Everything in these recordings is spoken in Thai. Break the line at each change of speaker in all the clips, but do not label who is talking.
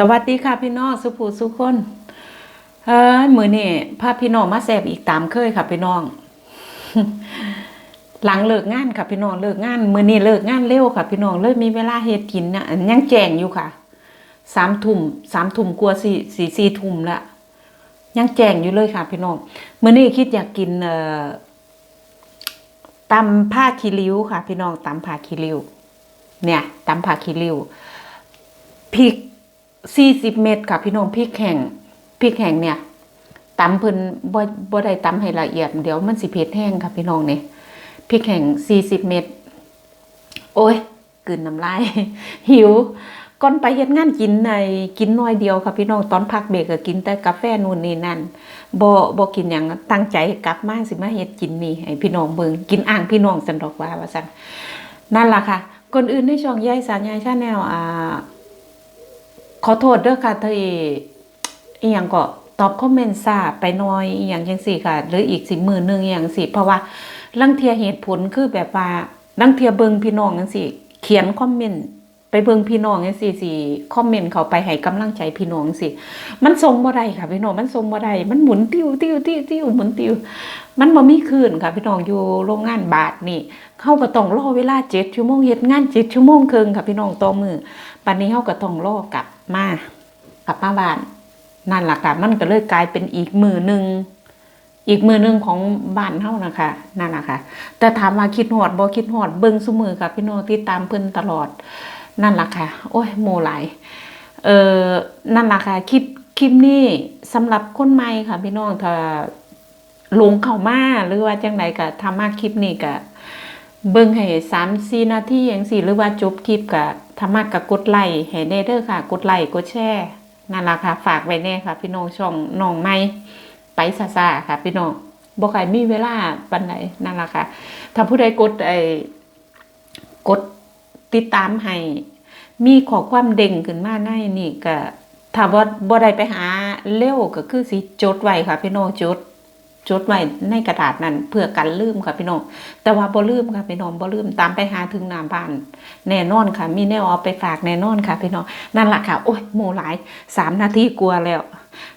สวัสดีค่ะพี่น้องสุภูสุคนเฮ้ยมือนี่พาพี่น้องมาแซบอีกตามเคยค่ะพี่น้อง หลังเลิกงานค่ะพี่น้องเลิกงาน มือนี่เลิกงานเร็วค่ะพี่น้องเลยมีเวลาเฮ็ดกินเนี่ยยังแจงอยู่ค่ะสามทุ่มสามทุ่มกลัวสี่สี่สี่ทุ่มละยังแจงอยู่เลยค่ะพี่น้องมือนี่คิดอยากกินเอ่อตำผ้าคีริ้วค่ะ พี่น้องตำผ้าคีริ้วเนี่ยตำผ้าคีริ้วพริก สี่สิบเม็ดค่ะ พี่น้องพริกแห้งพริกแห้งเนี่ยตำเพิ่นบ่บ่ได้ตำให้ละเอียด เดี๋ยวมันสิเผ็ดแห้งค่ะพี่น้องเนี่ยพริกแห้งสี่สิบเม็ดโอ้ยกลืนน้ำลาย หิวก่อนไปเฮ็ดงานกินในกินน้อยเดียวค่ะพี่น้องตอนพักเบรกก็กินแต่กาแฟนู่นนี่นั่นบ่บ่กินหยังตั้งใจกลับมาสิมาเฮ็ดกินนี่ให้พี่น้องเบิ่งกินอ่างพี่น้องสันดอกว่าว่าซั่นนั่นล่ะค่ะคนอื่นในช่องยายสารยายชาแนลอ่า ขอโทษเด้อค่ะที่อีหยังก็ตอบคอมเมนต์ซาไปน่อยอีหยังจังสี่ค่ะ หรืออีกสิบหมือหนึ่งอย่างสิเพราะว่าลังเทียเหตุผลคือแบบว่าลังเทียเบิงพี่น้องจังสิเขียนคอมเมนต์ไปเบิงพี่น้องจังสิสิคอมเมนต์เขาไปให้กำลังใจพี่น้องจังสิ มันทรงบ่ได้ค่ะพี่น้องมันทรงบ่ได้มันหมุนติ้วติ้วติ้วติ้วหมุนติ้วมันบ่มีคืนค่ะพี่น้องอยู่โรงงานบาทนี่ เขาก็ต้องรอเวลา7ชั่วโมงเฮ็ดงาน7ชั่วโมงครึ่งค่ะพี่น้องต่อมือปันนี้เขาก็ต้องรอกลับมากลับมาบ้านนั่นแหละค่ะมันก็เลยกลายเป็นอีกมือหนึ่งอีกมือหนึ่งของบ้านเฮานะคะนั่นแหละคะแต่ถามว่าคิดหอดบ่คิดหอดเบิ่งซุมือค่ะพี่น้องที่ตามเพิ่นตลอด นั่นแหละค่ะ โอ้ยโมหลายเออนั่นแหละค่ะคลิปคลิปนี้สำหรับคนใหม่ค่ะพี่น้องถ้าหลงเข้ามาหรือว่าจังไดก็ทำมาคลิปนี้ก็ เบิ่งให้สามสี่นาทีอย่างสี่หรือว่าจบคลิปกะธรรมะกะกดไลค์ให้แน่เด้อค่ะ กดไลค์กดแชร์นั่นละค่ะ ฝากไว้แน่ค่ะ พี่น้องช่องน้องไม่ไปซาซาค่ะ พี่น้องบ่ใครมีเวลาปานใดนั่นละค่ะถ้าผู้ใดกดไอ้กดติดตามให้มีข้อความเด้งขึ้นมาในนี่ก็ถ้าบ่บ่ได้ไปหาเร็วก็คือสิจดไว้ค่ะ พี่น้องจด จดไว้ในกระดาษนั้นเพื่อกันลืมค่ะพี่น้องแต่ว่าบ่ลืมค่ะพี่น้องบ่ลืมตามไปหาถึงหน้าบ้าน แน่นอนค่ะ มีแนวเอาไปฝากแน่นอนค่ะพี่น้องนั่นแหละค่ะ โอ้ยโมหลายสามนาทีกลัวแล้ว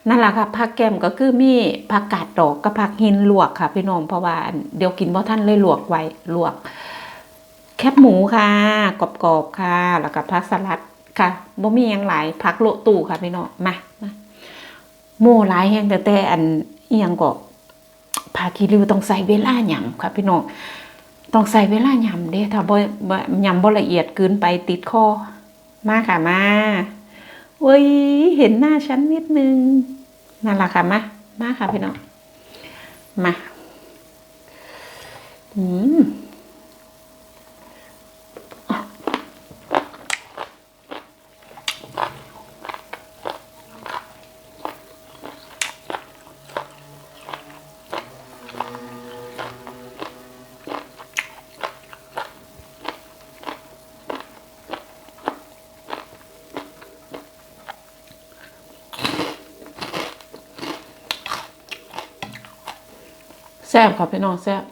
นั่นแหละค่ะผักแก้มก็คือมีผักกาดดอกกับผักหินลวกค่ะ พี่น้องเพราะว่าเดี๋ยวกินบ่ทันเลยลวกไว้ลวก แคบหมูค่ะกรอบๆค่ะ แล้วก็ผักสลัดค่ะบ่มีหยังหลายผักโลตู่ค่ะพี่น้องมามาโมหลายแฮงแต่แต่อันอียงก็ พาคีริวต้องใส่เวลาหยำค่ะพี่น้องต้องใส่เวลาหยำเด้ถ้าบ่บ่หยำบ่ละเอียดเกินไปติดคอมาค่ะมาเว้ยเห็นหน้าฉันนิดนึงนั่นล่ะค่ะมามาค่ะพี่น้องมาอืม แซ่บค่ะพี่น้องแซ่บ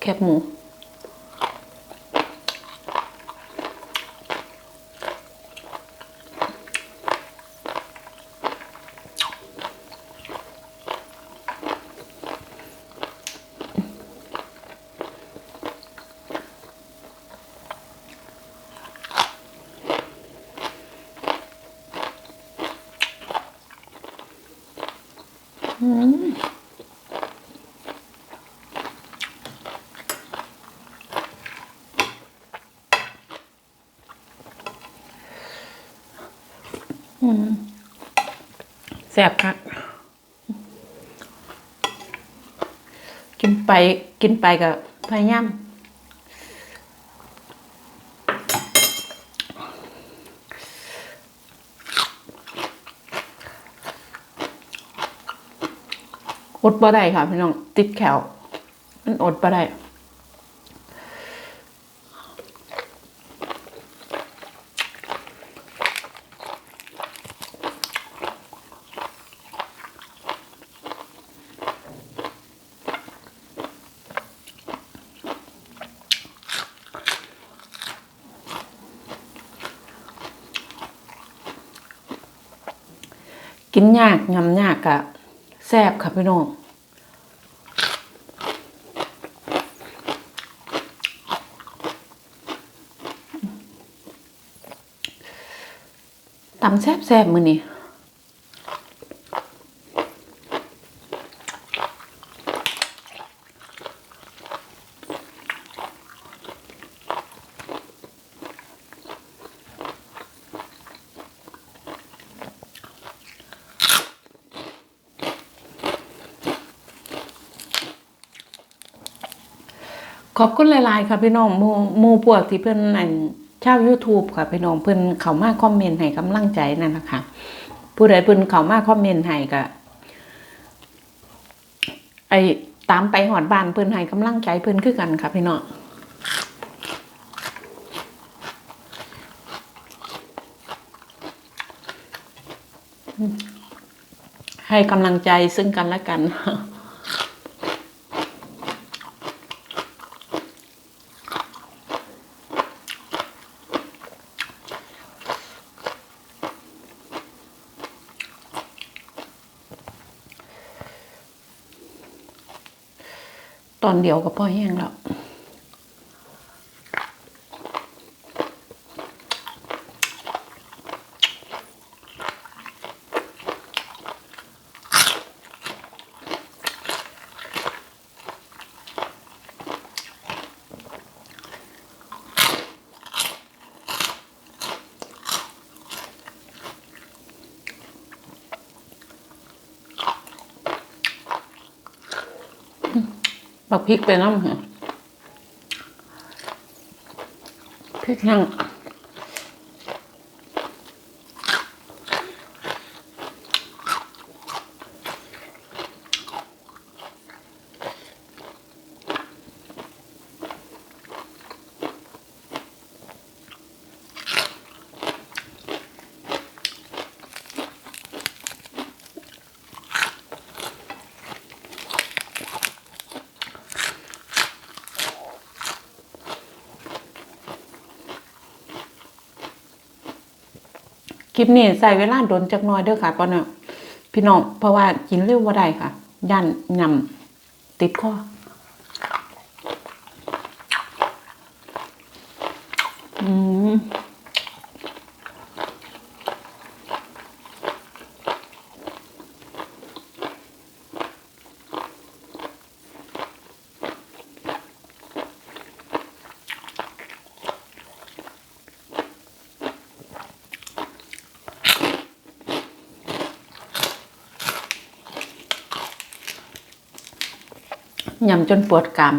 แคบหมู แซ่บครับกินไปกินไปกับพยายามอดบ่ได้ค่ะพี่น้อง ติดแขวมันอดบ่ได้ กินยากยำยากกะแซ่บค่ะพี่น้องตำแซ่บแซ่บมือนี่ ขอบคุณหลาย ๆ ค่ะพี่น้องหมู่หมู่พวกที่เพิ่นอันชาว YouTube ค่ะพี่น้องเพิ่อนเขามาคอมเมนต์ให้กำลังใจนั่นนะคะผู้ใดเพิ่อนเขามาคอมเมนต์ให้ก็ไอตามไปหอดบ้านเพิ่อนให้กำลังใจเพิ่อนคือกันค่ะพี่น้องให้กำลังใจซึ่งกันและกัน ตอนเดียวก็พอแห้งแล้ว บักพริกไปน้ำเหรอพริกแห้ง ลิปนี้ใส่เวลาโดนจักหน้อยเด้อค่ะป้าเนาะพี่น้องเพราะว่ากินเร็วว่าได้ค่ะ ย่านยำติดคออืม ยำจนปวดกราม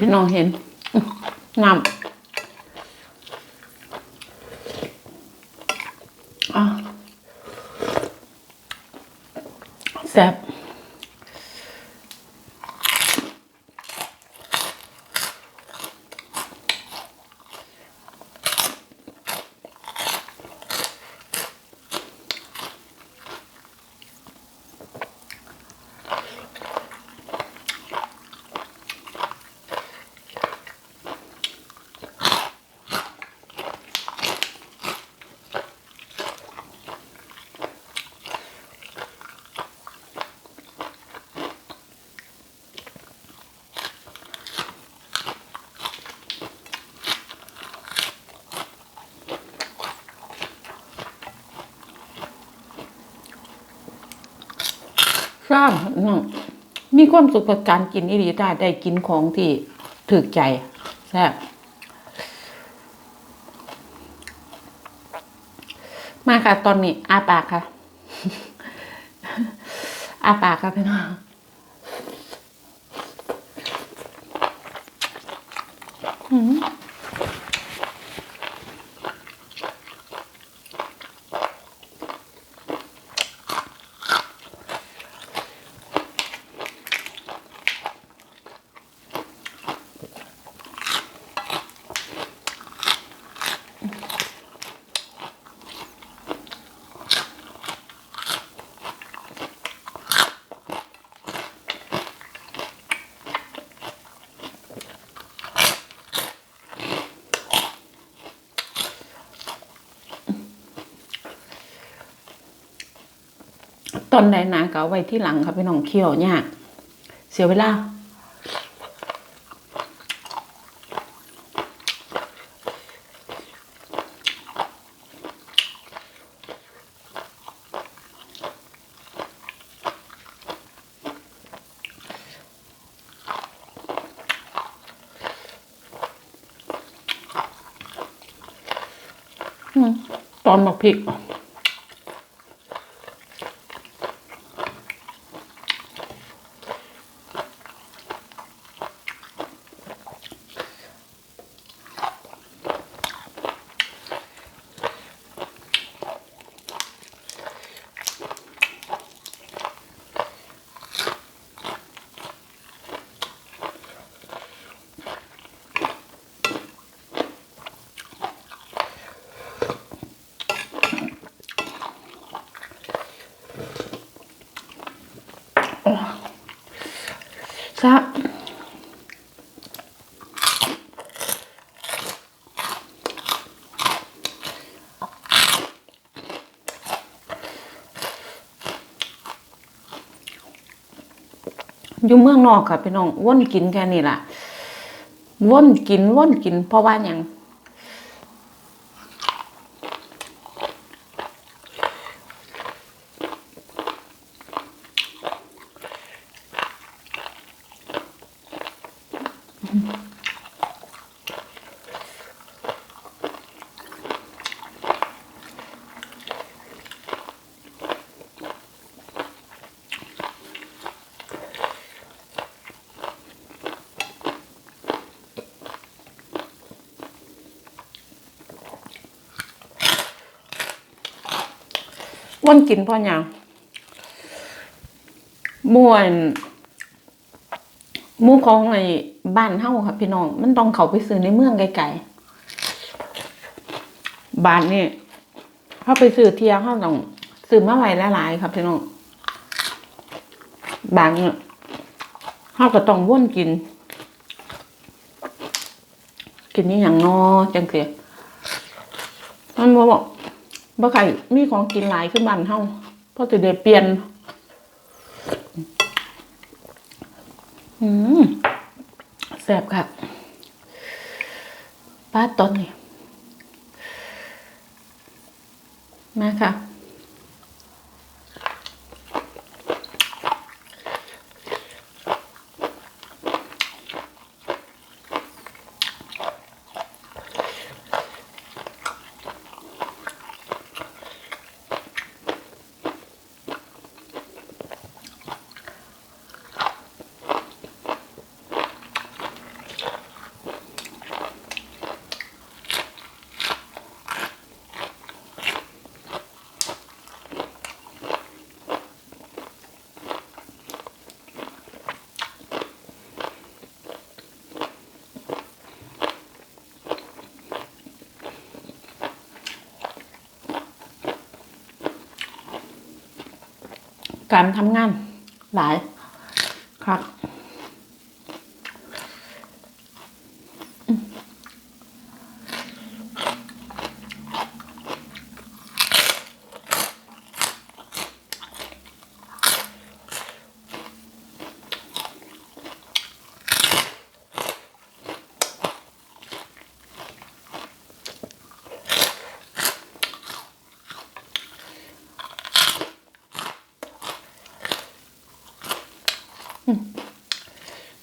พี่น้องเห็นงามแซ่บ ราบน้องมีความสุขกับการกินอีหลีได้ได้กินของที่ถูกใจแซ่บมาค่ะ ตอนนี้ อาปากค่ะ อาปากค่ะพี่น้องอืม อนไหนนาก็เอาไว้ที่หลังค่ะพี่น้องเคี่ยวยากเสียเวลาตอนหมักพริก ซะ อยู่เมืองนอกค่ะพี่น้องว่นกินแค่นี้ล่ะว่นกินว่นกิน เพราะว่าอย่าง ว่นกินเพราะอย่างม่วนมูของไอ้บ้านเฮาค่ะพี่น้อง มันต้องเขาไปซื้อในเมืองไกลๆบ้านนี่เขาไปซื้อเทียเขาต้องซื้อมาไว้หลายๆครับพี่น้องบางเนี่ยเขาก็ต้องว่นกิน กินนี่อย่างนอจังเสียมันบ่บอก บ่ไข่มีของกินหลายขึ้นบ้านเฮาเพราะจะได้เปลี่ยน อืมแซ่บค่ะป้าตอนนี้มาค่ะ การทำงานหลายครับ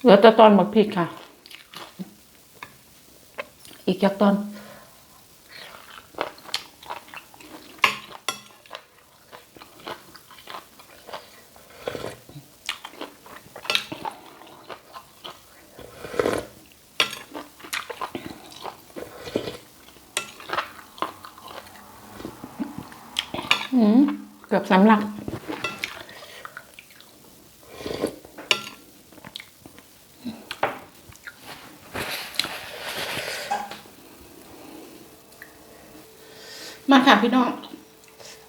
เหลือแต่ตอนหมดพริกค่ะ อีกจากตอนอืมเกือบสำลัก มาค่ะพี่น้อง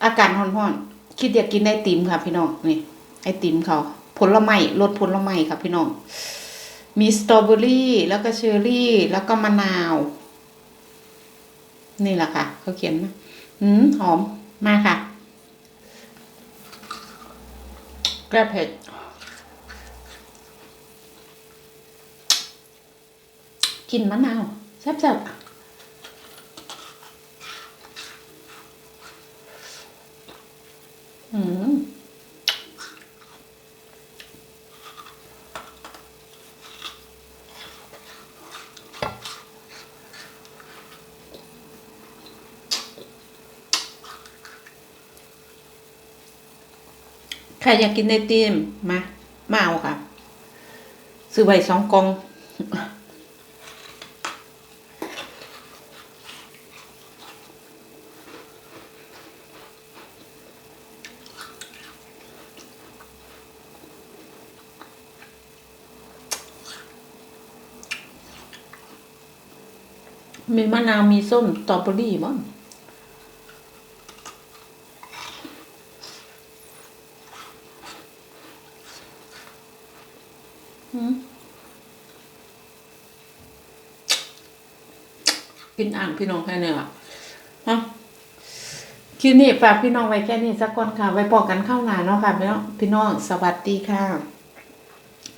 อากาศร้อนๆคิดอยากกินไอติมค่ะ พี่น้องนี่ไอติมเขาผลไม้รสผลไม้ค่ะพี่น้อง มีสตรอเบอรี่แล้วก็เชอร์รี่ แล้วก็มะนาว นี่แหละค่ะเขาเขียนมาอืมหอมมาค่ะแกรเผ็ดกินมะนาวแซ่บๆ อืมใครอยากกินไอติมมามาเอาค่ะ ซื้อไว้สองกล่องมีมะนาวมีส้มสตรอเบอรี่บ้างอืมกินอ่างพี่น้องแค่นี้อะฮะคลิปนี้ฝากพี่น้องไว้แค่นี้สักก่อนค่ะ ไว้ปอกกันเข้าหนาเนาะค่ะพี่น้องพี่น้องสวัสดีค่ะ